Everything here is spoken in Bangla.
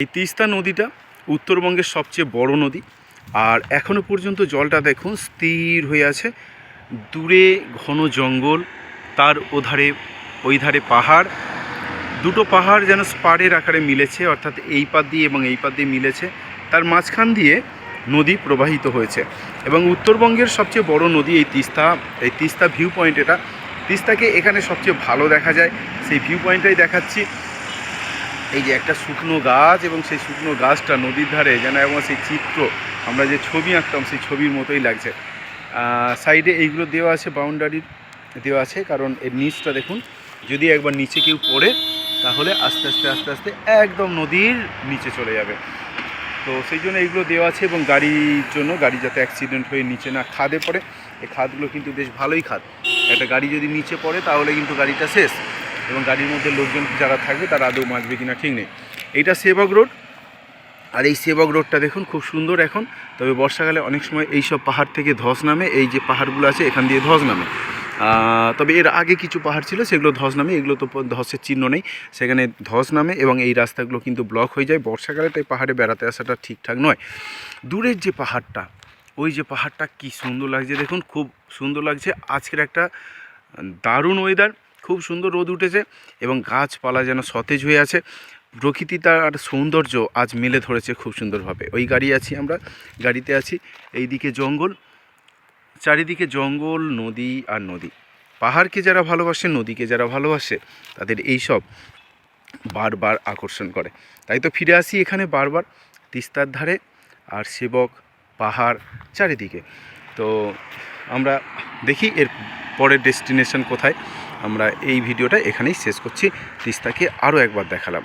এই তিস্তা নদীটা উত্তরবঙ্গের সবচেয়ে বড় নদী। আর এখনও পর্যন্ত জলটা দেখুন স্থির হয়ে আছে। দূরে ঘন জঙ্গল, তার ওধারে, ওই ধারে পাহাড়। দুটো পাহাড় যেন স্পারের আকারে মিলেছে, অর্থাৎ এই পাত দিয়ে এবং এই পাত দিয়ে মিলেছে। তার মাঝখান দিয়ে নদী প্রবাহিত হয়েছে এবং উত্তরবঙ্গের সবচেয়ে বড় নদী এই তিস্তা এই তিস্তা ভিউ পয়েন্ট এটা। তিস্তাকে এখানে সবচেয়ে ভালো দেখা যায়। সেই ভিউ পয়েন্টটাই দেখাচ্ছি। এই যে একটা শুকনো গাছ এবং সেই শুকনো গাছটা নদীর ধারে যেন এবং সেই চিত্র, আমরা যে ছবি আঁকতাম সেই ছবির মতোই লাগছে। সাইডে এইগুলো দেওয়া আছে বাউন্ডারির দেওয়া আছে, কারণ এর নিচটা দেখুন, যদি একবার নিচে কেউ পড়ে, তাহলে আস্তে আস্তে আস্তে আস্তে একদম নদীর নিচে চলে যাবে। তো সেই জন্য এইগুলো দেওয়া আছে এবং গাড়ির জন্য, গাড়ি যাতে অ্যাক্সিডেন্ট হয়ে নিচে না খাদে পড়ে, এই খাদগুলো কিন্তু বেশ ভালোই খাদ। একটা গাড়ি যদি নিচে পড়ে, তাহলে কিন্তু গাড়িটা শেষ। এবং গাড়ির মধ্যে লোকজন যারা থাকবে তারা আদৌ বাঁচবে কিনা ঠিক নেই। এইটা সেবক রোড। আর এই সেবক রোডটা দেখুন, খুব সুন্দর এখন। তবে বর্ষাকালে অনেক সময় এই সব পাহাড় থেকে ধস নামে, এই যে পাহাড়গুলো আছে, এখান দিয়ে ধস নামে। তবে এর আগে কিছু পাহাড় ছিল, সেগুলো ধস নামে, এগুলো তো ধসের চিহ্ন নেই। সেখানে ধস নামে এবং এই রাস্তাগুলো কিন্তু ব্লক হয়ে যায়। বর্ষাকালে তাই পাহাড়ে বেড়াতে আসাটা ঠিকঠাক নয়। দূরের যে পাহাড়টা, ওই যে পাহাড়টা কি সুন্দর লাগছে দেখুন, খুব সুন্দর লাগছে। আজকের একটা দারুণ ওয়েদার খুব সুন্দর রোদ উঠেছে এবং গাছপালা যেন সতেজ হয়ে আছে। প্রকৃতি তার সৌন্দর্য আজ মেলে ধরেছে খুব সুন্দরভাবে। ওই গাড়ি আছি আমরা, গাড়িতে আছি। এই দিকে জঙ্গল, চারিদিকে জঙ্গল, নদী আর নদী। পাহাড়কে যারা ভালোবাসে, নদীকে যারা ভালোবাসে, তাদের এই সব বারবার আকর্ষণ করে। তাই তো ফিরে আসি এখানে বারবার, তিস্তার ধারে আর সেবক, পাহাড় চারিদিকে। তো আমরা দেখি এর পরের ডেস্টিনেশন কোথায়। আমরা এই ভিডিওটা এখানেই শেষ করছি। তিস্তাকে আরও একবার দেখালাম।